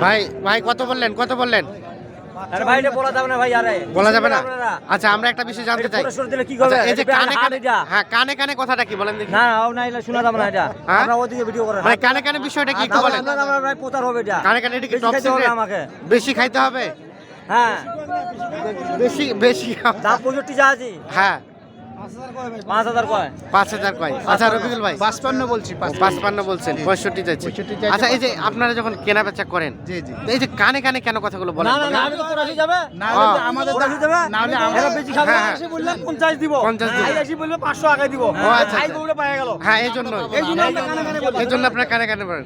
ভাই ভাই কত বললেন? কত বললেন? বলা যাবে না। আচ্ছা আমরা একটা বিষয় জানতে চাই। পরে সরে দিলে কি করবে? আচ্ছা, এই যে কানে কানে হ্যাঁ কানে কানে কথাটা কি বলেন দেখি। না ও না এটা শোনা যাবে না এটা। হ্যাঁ? ওদিকে ভিডিও মানে কানে কানে বিষয়টা কি একটু বলেন। আপনারা আমরা ভাই পোতার হবে এটা। কানে কানে এটা কি টপ সিক্রেট আমাকে। বেশি খাইতে হবে? হ্যাঁ। বেশি বেশি দাম পঁয়ষট্টি যা আছে। হ্যাঁ। পাঁচ হাজার কয়? পাঁচ হাজার কয়? আচ্ছা রবিকুল ভাই। পাঁচপান্ন বলছি পাঁচপান্ন বলছেন পঁয়ষট্টি চাইছে আচ্ছা এই যে আপনারা যখন কেনা বেচা করেন জি জি। এই যে কানে কানে কেন কথাগুলো বলেন? না না না আমি তো যাবে। না তো হ্যাঁ। আমাদের পঁচাশি যাবে? না হলে আমরা- বেশি খাবে হ্যাঁ। বললে পঞ্চাশ দিব। 50 দিব। আশি বললে পাঁচশো আগে দিব। ও আচ্ছা, আই আচ্ছা। গেল। হ্যাঁ এই জন্য এই জন্য আমরা কানে কানে বলি। এই জন্য আপনার কানে কানে বলেন।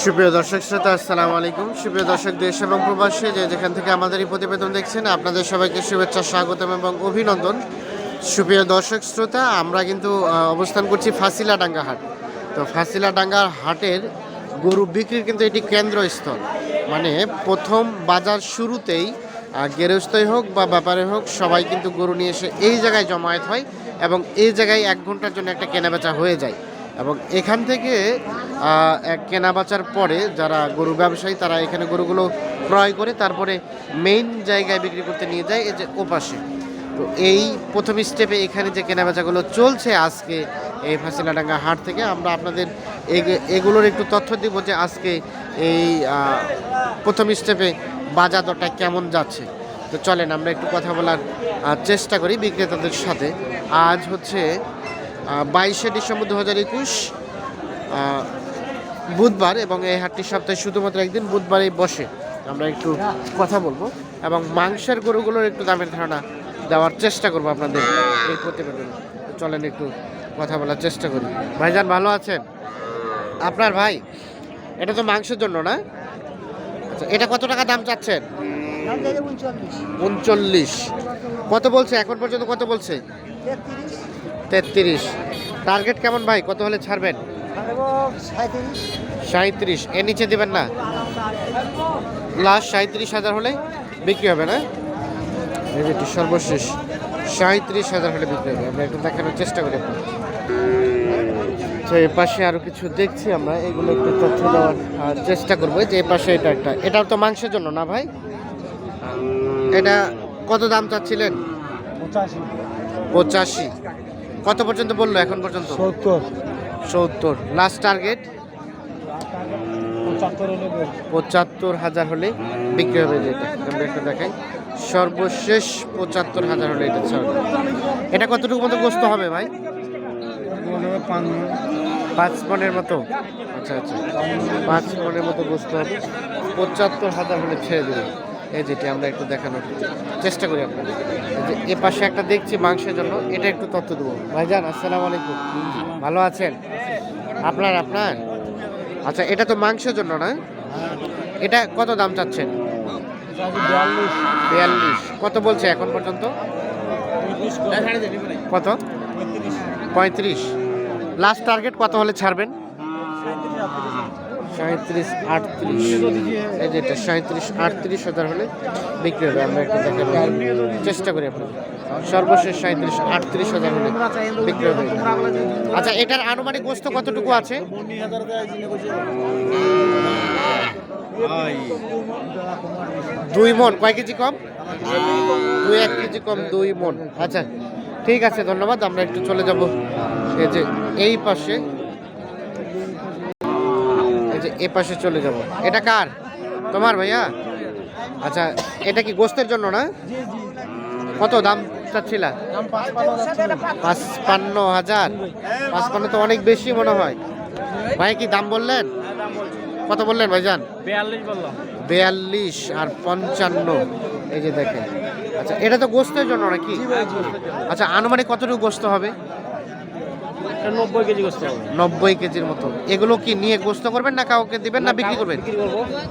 সুপ্রিয় দর্শক শ্রোতা, আসসালামু আলাইকুম। সুপ্রিয় দর্শক, দেশ এবং প্রবাসী, যে যেখান থেকে আমাদের এই প্রতিবেদন দেখছেন, আপনাদের সবাইকে শুভেচ্ছা, স্বাগতম এবং অভিনন্দন। সুপ্রিয় দর্শক শ্রোতা, আমরা কিন্তু অবস্থান করছি ফাসিলা ডাঙ্গা হাট। তো ফাসিলা ডাঙ্গা হাটের গরু বিক্রির কিন্তু এটি কেন্দ্রস্থল। মানে প্রথম বাজার শুরুতেই গেরস্থই হোক বা ব্যাপারে হোক, সবাই কিন্তু গরু নিয়ে এসে এই জায়গায় জমায়েত হয় এবং এই জায়গায় এক ঘণ্টার জন্য একটা কেনাবেচা হয়ে যায়। এবং এখান থেকে আহ, এক কেনাবেচার পরে যারা গরু ব্যবসায়ী তারা এখানে গরুগুলো ক্রয় করে তারপরে মেইন জায়গায় বিক্রি করতে নিয়ে যায় এই যে ওপাশে। তো এই প্রথম স্টেপে এখানে যে কেনাবেচাগুলো চলছে আজকে এই ফাঁসিলাডাঙ্গা হাট থেকে আমরা আপনাদের এগ- এগুলোর একটু তথ্য দিব যে আজকে এই প্রথম স্টেপে বাজার দরটা কেমন যাচ্ছে। তো চলেন আমরা একটু কথা বলার চেষ্টা করি বিক্রেতাদের সাথে। আজ হচ্ছে বাইশে ডিসেম্বর দু হাজার একুশ বুধবার এবং এই হাটটি সপ্তাহে শুধুমাত্র একদিন বুধবারেই বসে। আমরা একটু কথা বলব এবং মাংসের গরুগুলোর একটু দামের ধারণা দেওয়ার চেষ্টা করব আপনাদের এই প্রতিবেদনে। চলেন একটু কথা বলার চেষ্টা করি। ভাইজান ভালো আছেন? আপনার ভাই? এটা তো মাংসের জন্য না? আচ্ছা এটা কত টাকা দাম চাচ্ছেন? উনচল্লিশ। কত বলছে? এখন পর্যন্ত কত বলছে? তেত্রিশ। টার্গেট কেমন ভাই? কত হলে ছাড়বেন? সাঁত্রিশ এর নিচে দেবেন না? লাস্ট সাঁত্রিশ হাজার হলে বিক্রি হবে না? এই যেটি সর্বশেষ সাঁত্রিশ হাজার হলে বিক্রি হবে। আমরা একটু দেখানোর চেষ্টা করি তো এর পাশে আরও কিছু দেখছি আমরা এগুলো একটু তথ্য দেওয়ার চেষ্টা করব। যে এর পাশে এটা একটা। এটাও তো মাংসের জন্য না ভাই? এটা কত দাম চাচ্ছিলেন? পঁচাশি। পঁচাশি। কত পর্যন্ত বলল এখন পর্যন্ত? সত্তর। সত্তর। লাস্ট টার্গেট পঁচাত্তর হাজার হলে বিক্রি হবে যেটা। আমরা একটু দেখাই। সর্বশেষ পঁচাত্তর হাজার হলে এটা ছাড়বে এটা কতটুকু মতো গোস্ত হবে ভাই? পাঁচ মনের মতো। আচ্ছা আচ্ছা। পাঁচ মনের মতো গোস্ত হবে। পঁচাত্তর হাজার হলে ছেড়ে দেবে এই যেটি আমরা একটু দেখানোর চেষ্টা করি আপনাদের। যে এ পাশে একটা দেখছি মাংসের জন্য, এটা একটু তথ্য দেবো। ভাইজান, আসসালামু আলাইকুম। ভালো আছেন? আপনার আপনার? আচ্ছা এটা তো মাংসের জন্য না? এটা কত দাম চাচ্ছেন? বিয়াল্লিশ। কত বলছে এখন পর্যন্ত? কত? পঁয়ত্রিশ। লাস্ট টার্গেট কত হলে ছাড়বেন? সাঁত্রিশ আটত্রিশ। এই যেটা সাঁত্রিশ আটত্রিশ হাজার হলে বিক্রি হবে। আমরা একটু দেখার চেষ্টা করি আপনাদের। সর্বশেষ সাঁত্রিশ আটত্রিশ হাজার হলে বিক্রি হবে। আচ্ছা এটার আনুমানিক গোস্ত কতটুকু আছে? দুই মন কয় কেজি কম? দুই, এক কেজি কম, দুই মন আচ্ছা ঠিক আছে, ধন্যবাদ। আমরা একটু চলে যাব। এই যে, এই পাশে যে এ পাশে চলে যাব। এটা কার? তোমার ভাইয়া? আচ্ছা এটা কি গোস্তের জন্য না? কত দাম চাচ্ছিলা? পাঁচপান্ন হাজার। পাঁচপান্ন তো অনেক বেশি মনে হয়। ভাই কি দাম বললেন? কত বললেন ভাইজান? বিয়াল্লিশ বিয়াল্লিশ আর পঞ্চান্ন। এই যে দেখেন। আচ্ছা এটা তো গোস্তের জন্য নাকি? আচ্ছা আনুমানিক কতটুকু গোস্ত হবে? নব্বই কেজি গোস্ত নব্বই কেজির মতো। এগুলো কি নিয়ে গোস্ত করবেন না কাউকে দিবেন না বিক্রি করবেন?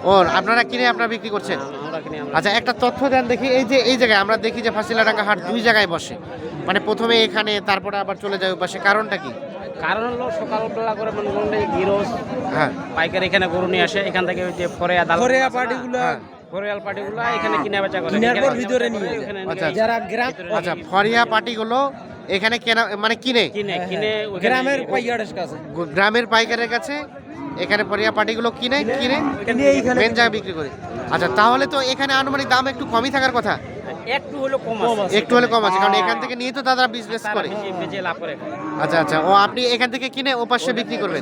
ও আপনারা কিনে আপনারা বিক্রি করছেন? আমরা কিনি আমরা আচ্ছা একটা তথ্য দেন দেখি। এই যে এই জায়গায় আমরা দেখি যে ফাঁসিলাডাঙ্গা হাট দুই জায়গায় বসে। মানে প্রথমে এখানে তারপরে আবার চলে যায় পাশে কারণটা কি? কারণ হলো সকালবেলা করে মনে করুন এই গিরোজ হ্যাঁ। পাইকারি এখানে গরু নিয়ে আসে। এখান থেকে ওই যে ফরে আদাল ফরেয়া পার্টিগুলো হ্যাঁ। ফরেয়াল পার্টিগুলো এখানে কিনে বেচা করে। ভিতরে নিয়ে আচ্ছা, যারা গ্রাম আচ্ছা ফরিয়া পার্টিগুলো এখানে কেনা মানে কিনে? কিনে কিনে হ্যাঁ, গ্রামের পাইকারের কাছে। গ্রামের পাইকারের কাছে? এখানে পরিয়া পার্টিগুলো কিনে কিনে কিনে? মেন জায়গায় বিক্রি করে। আচ্ছা তাহলে তো এখানে আনুমানিক দাম একটু কমই থাকার কথা। একটু হলো কম আছে। একটু হলে কম আছে কারণ এখান থেকে নিয়ে তো দাদা বিজনেস করে। আচ্ছা আচ্ছা। ও আপনি এখান থেকে কিনে ও পাশে বিক্রি করবেন।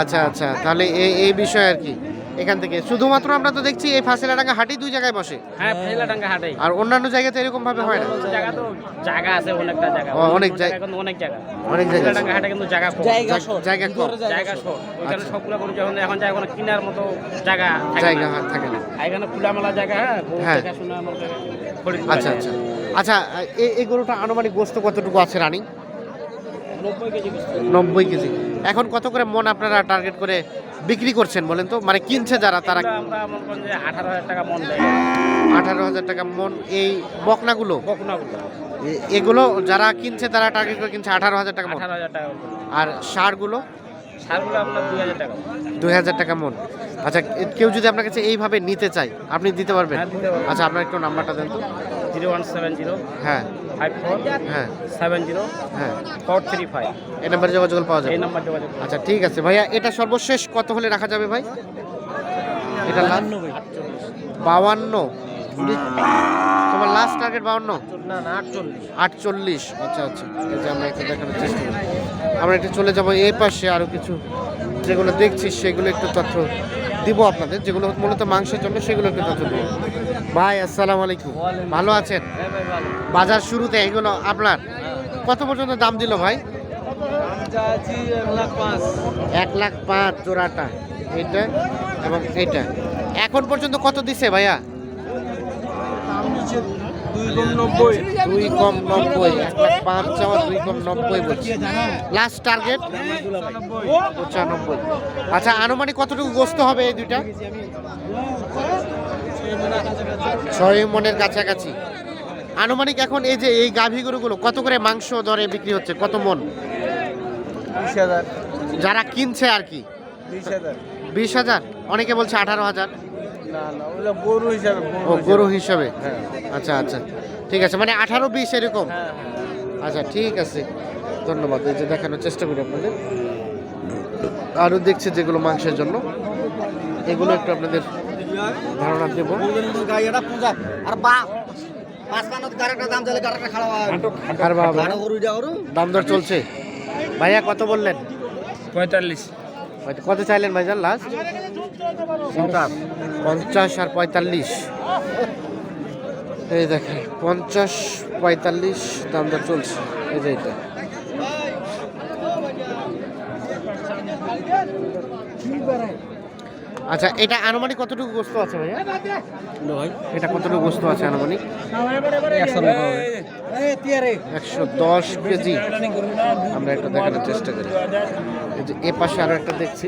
আচ্ছা আচ্ছা। তাহলে এই এই বিষয় আর কি। এখান থেকে শুধুমাত্র আমরা তো দেখছি এই ফাঁসিলাডাঙ্গা হাটি দুই জায়গায় বসে হ্যাঁ ফেলাডাঙ্গা হাটাই আর অন্যান্য জায়গাতে এরকম ভাবে হয় না জায়গা তো জায়গা আছে অনেকটা জায়গা অনেক জায়গা। কিন্তু অনেক জায়গা অনেক জায়গা আছে। ফেলাডাঙ্গা হাটে কিন্তু জায়গা কম জায়গা জায়গা- শর্ট। জায়গা কম। জায়গা শর্ট আচ্ছা। সবগুলো গরু যখন এখন যায় ওখানে কেনার মতো জায়গা থাকে জায়গা থাকে না এখানে খোলামেলা জায়গা হ্যাঁ হ্যাঁ। দেখাশোনার মতো আচ্ছা আচ্ছা আচ্ছা এই এই গরুটা আনুমানিক গোস্ত কতটুকু আছে রানিং নব্বই কেজি গোস্ত। নব্বই কেজি এখন কত করে মন আপনারা টার্গেট করে বিক্রি করছেন বলেন তো? মানে কিনছে যারা তারা মনে আঠারো হাজার টাকা মন আঠারো হাজার টাকা মন এই বকনাগুলো? বকুনাগুলো। এগুলো যারা কিনছে তারা টার্গেট করে কিনছে আঠারো হাজার টাকা মন। আঠারো হাজার টাকা আর সারগুলো? সারগুলো আপনার দুই হাজার টাকা দুই হাজার টাকা মন। আচ্ছা কেউ যদি আপনার কাছে এইভাবে নিতে চায় আপনি দিতে পারবেন? হ্যাঁ। আচ্ছা আপনার একটু নাম্বারটা দেন তো। জিরো ওয়ান সেভেন জিরো হ্যাঁ। ফাইভ ফোর হ্যাঁ। সেভেন জিরো হ্যাঁ। Four three five. এই নাম্বারে যোগাযোগ পাওয়া যাবে। এই নাম্বার যোগাযোগ আচ্ছা ঠিক আছে। ভাইয়া এটা সর্বশেষ কত হলে রাখা যাবে ভাই? এটা লাস্ট বাউান্ন তোমার লাস্ট টার্গেট বাউান্ন না না আটচল্লিশ। আটচল্লিশ। আচ্ছা আচ্ছা। এই যে আমরা একটু দেখানোর চেষ্টা করি। আমরা একটু চলে যাব এই পাশে আরও কিছু। যেগুলো দেখছি সেগুলো একটু তথ্য দিব আপনাদের। যেগুলো মূলত মাংসের জন্য সেগুলো একটু তথ্য দিব। ভাই, আসসালামু আলাইকুম। ভালো আছেন? বাজার শুরুতে এগুলো আপনার? কত পর্যন্ত দাম দিল ভাই? এক লাখ পাঁচ জোড়াটা। এইটা এবং এইটা। এখন পর্যন্ত কত দিছে ভাইয়া? দুই কম নব্বই। এক লাখ পাঁচ দুই কম নব্বই বলছি। লাস্ট টার্গেট আচ্ছা আনুমানিক কতটুকু গোস্ত হবে এই দুইটা? ছয় মনের কাছাকাছি। আনুমানিক এখন এই যে এই গাভী গরুগুলো কত করে মাংস দরে বিক্রি হচ্ছে? কত মন? যারা কিনছে আর কি? বিশ হাজার। অনেকে বলছে আঠারো হাজার। গরু হিসাবে ও গরু হিসাবে? হ্যাঁ। আচ্ছা আচ্ছা। ঠিক আছে মানে আঠারো বিশ এরকম? হ্যাঁ। আচ্ছা ঠিক আছে। ধন্যবাদ। এই যে দেখানোর চেষ্টা করি আপনাদের। আরও দেখছে যেগুলো মাংসের জন্য। এগুলো একটু আপনাদের ধারণা দেব। আর বা দাম দর চলছে। ভাইয়া কত বললেন? পঁয়তাল্লিশ। কত চাইলেন ভাইজান লাস্ট পঞ্চাশ। আর পঁয়তাল্লিশ। এই দেখেন পঞ্চাশ পঁয়তাল্লিশ দাম দর চলছে। এই যে এটা আচ্ছা এটা আনুমানিক কতটুকু গোস্ত আছে ভাইয়া? এটা কতটুকু গোস্ত আছে আনুমানিক? একশো দশ কেজি। আমরা একটা দেখানোর চেষ্টা করি। এ পাশে আরও একটা দেখছি।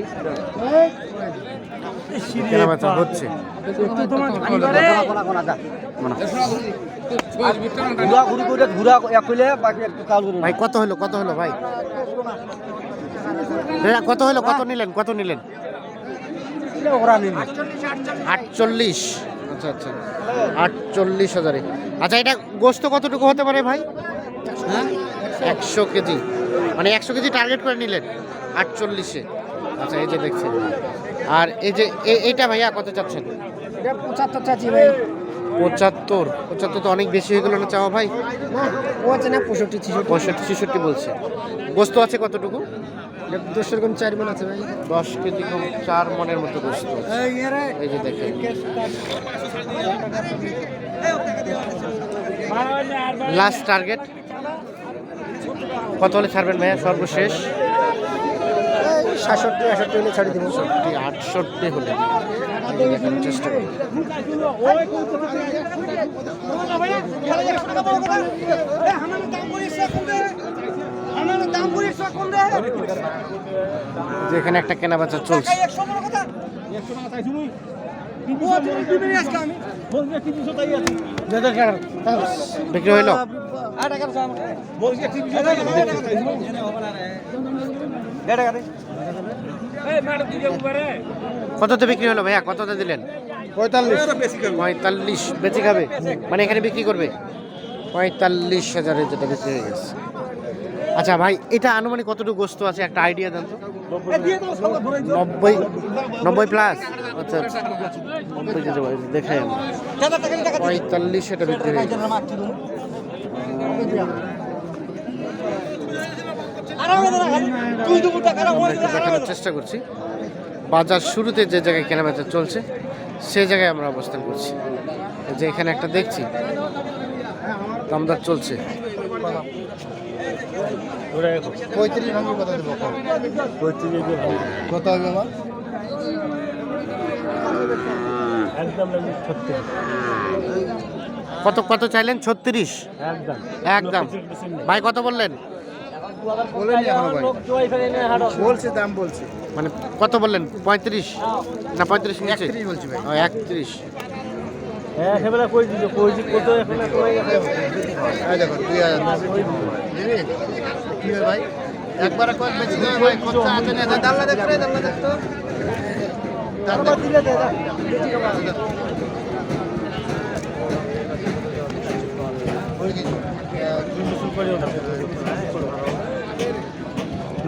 কেনাবেচা হচ্ছে। ভাই কত হলো কত হলো ভাই? কত হলো কত নিলেন কত নিলেন? ওরা আটচল্লিশ। আচ্ছা আচ্ছা। আটচল্লিশ হাজারে। আচ্ছা এটা গোস্ত কতটুকু হতে পারে ভাই? হ্যাঁ? একশো কেজি। মানে একশো কেজি টার্গেট করে নিলেন আটচল্লিশে। আচ্ছা এই যে দেখছেন। আর এই যে এইটা ভাইয়া কত চাচ্ছেন? পঁচাত্তর চাচ্ছি ভাই। পঁচাত্তর। পঁচাত্তর তো অনেক বেশি হয়ে গেল না চাওয়া ভাই? ও আছে না পঁয়ষট্টি ছিষট্টি। পঁয়ষট্টি ছেষট্টি বলছে। গোস্ত আছে কতটুকু? দশ চার মন আছে ভাই। দশ কেজি কম চার মনের মতো গোস্ত আছে। এই যে দেখেন। লাস্ট টার্গেট কত হলে ছাড়বেন ভাইয়া? সর্বশেষ। সাতষট্টি আষট্টি হলে ছাড়ি দেবো। আটষট্টি আটষট্টি হলে এই যে দেখানোর চেষ্টা করি যে একটা কেনা বেচা চলছে। বিক্রি হইল? কততে বিক্রি হলো ভাইয়া? কততে দিলেন? পঁয়তাল্লিশ। পঁয়তাল্লিশ। বেচে খাবে? মানে এখানে বিক্রি করবে? পঁয়তাল্লিশ হাজারে যেটা বিক্রি হয়ে গেছে। আচ্ছা ভাই এটা আনুমানিক কতটুকু গোস্ত আছে? একটা আইডিয়া দেন তো। নব্বই নব্বই প্লাস আচ্ছা আচ্ছা। ভাই দেখাই পঁয়তাল্লিশ এটা বিক্রি হয়ে গেছে। দেখানোর চেষ্টা করছি। বাজার শুরুতে যে জায়গায় কেনাবেচা চলছে সেই জায়গায় আমরা অবস্থান করছি। যে এখানে একটা দেখছি দামদার চলছে। পঁয়ত্রিশ কত দেবো কত হবে আমার কত কত চাইলেন? ছত্রিশ? একদম। ভাই কত বললেন? বলেনি এখনও ভাই বলছে দাম বলছে। মানে কত বললেন? পঁয়ত্রিশ? না পঁয়ত্রিশ একত্রিশ বলছি ভাই। ও, একত্রিশ। এই দেখো দুই হাজার। কি ভাই? একবার কত বেশি দেবে ভাই? কত আছে না দাল্লা দেখো রে দাল্লা দেখো দাল্লা দিলে? দে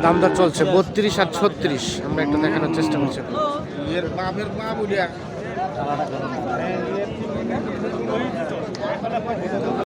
দামদার চলছে বত্রিশ আর ছত্রিশ। আমরা একটু দেখানোর চেষ্টা করছি